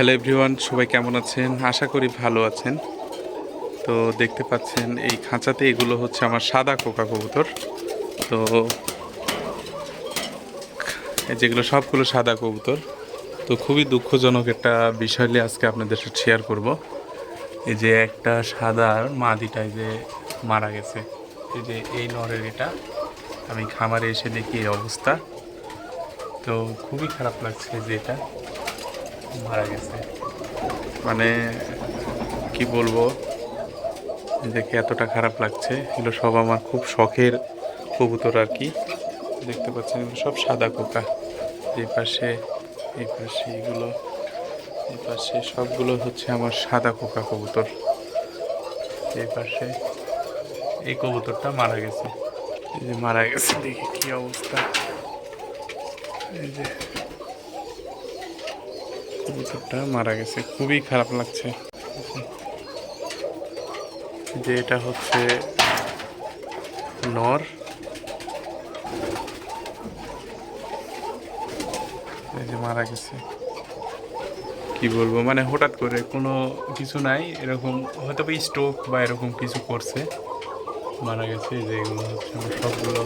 Hello everyone সবাই কেমন আছেন? আশা করি ভালো আছেন। তো দেখতে পাচ্ছেন এই খাঁচাতে এগুলো হচ্ছে আমার সাদা কোকা কবুতর। তো যেগুলো সবগুলো সাদা কবুতর। তো খুবই দুঃখজনক একটা বিষয় নিয়ে আজকে আপনাদের সাথে শেয়ার করব। এই যে একটা সাদার মাদিটাই যে মারা গেছে। এই যে এই নরের এটা। আমি খামারে এসে দেখি এই অবস্থা। তো খুবই খারাপ লাগছে যে এটা। মারা গেছে। মানে কি বলব? দেখে এতটা খারাপ লাগছে। এগুলো সব আমার খুব শখের কবুতর আর কি। দেখতে পাচ্ছেন, এগুলো সব সাদা কোকা। এই পাশে এই পাশে এগুলো, এই পাশে সবগুলো হচ্ছে আমার সাদা কোকা কবুতর। এই পাশে এই কবুতরটা মারা গেছে। এই যে মারা গেছে, দেখি কি অবস্থা। এই যে কবুতরটা মারা গেছে। খুবই খারাপ লাগছে। যে এটা হচ্ছে নর। এই যে মারা গেছে। কি বলব? মানে হঠাৎ করে কোনো কিছু নাই, এরকম হয়তো বা স্টোক বা এরকম কিছু করছে। মারা গেছে যে এগুলো হচ্ছে সবগুলো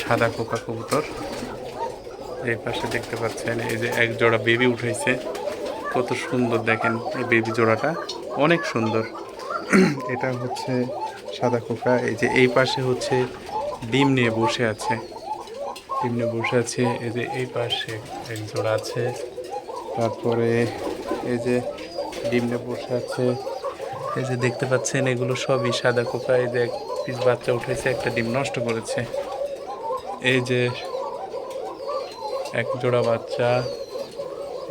সাদা কোকা কবুতর। এই পাশে দেখতে পাচ্ছেন, এই যে এক জোড়া বেবি উঠাইছে। কত সুন্দর দেখেন এই বেবি জোড়াটা, অনেক সুন্দর। এটা হচ্ছে সাদা কোকা এই যে এই পাশে হচ্ছে ডিম নিয়ে বসে আছে। ডিম নিয়ে বসে আছে, এই যে এই পাশে এক জোড়া আছে। তারপরে এই যে ডিম নিয়ে বসে আছে, এই যে দেখতে পাচ্ছেন এগুলো সবই সাদা কোকা এই যে এক পিস বাচ্চা উঠেছে একটা ডিম নষ্ট করেছে। এই যে এক জোড়া বাচ্চা,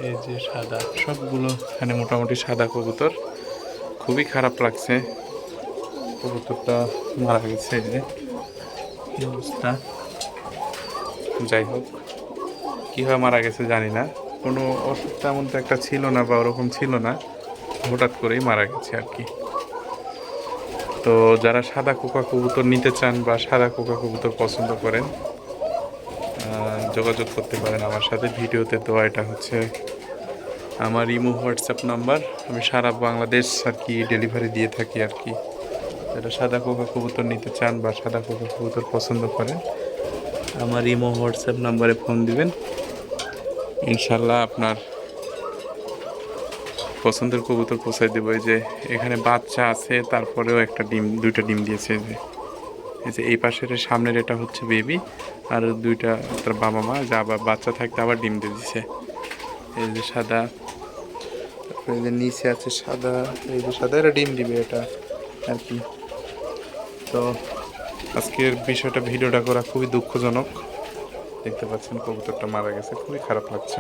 এই যে সাদা, সবগুলো এখানে মোটামুটি সাদা কবুতর। খুবই খারাপ লাগছে। কবুতরটা মারা গেছে যে। অবস্থা? যাই হোক কীভাবে মারা গেছে জানি না। কোনো অসুখ তেমন তো একটা ছিল না বা ওরকম ছিল না। হঠাৎ করেই মারা গেছে আর কি। তো যারা সাদা কোকা কবুতর নিতে চান বা সাদা কোকা কবুতর পছন্দ করেন যোগাযোগ করতে পারেন আমার সাথে। ভিডিওতে দেওয়া এটা হচ্ছে আমার ইমো, হোয়াটসঅ্যাপ নাম্বার। আমি সারা বাংলাদেশ আর কি ডেলিভারি দিয়ে থাকি আর কি। যারা সাদা কোকা কবুতর নিতে চান বা সাদা কোকা কবুতর পছন্দ করেন, আমার ইমো, হোয়াটসঅ্যাপ নাম্বারে ফোন দিবেন। ইনশাল্লাহ আপনার পছন্দের কবুতর পৌঁছায় দেবো। যে এখানে বাচ্চা আছে, তারপরেও একটা ডিম, দুইটা ডিম দিয়েছে যে। এই যে এই পাশের সামনের এটা হচ্ছে বেবি আর দুইটা তার বাবা মা, যা আবার বাচ্চা থাকতে আবার ডিম দিয়ে দিছে। এই যে সাদা এই যে নিচে আছে সাদা, এই যে সাদা, এটা ডিম দিবে এটা আর কি। তো আজকের বিষয়টা, ভিডিওটা করা খুবই দুঃখজনক। দেখতে পাচ্ছেন, কবুতরটা মারা গেছে, খুবই খারাপ লাগছে।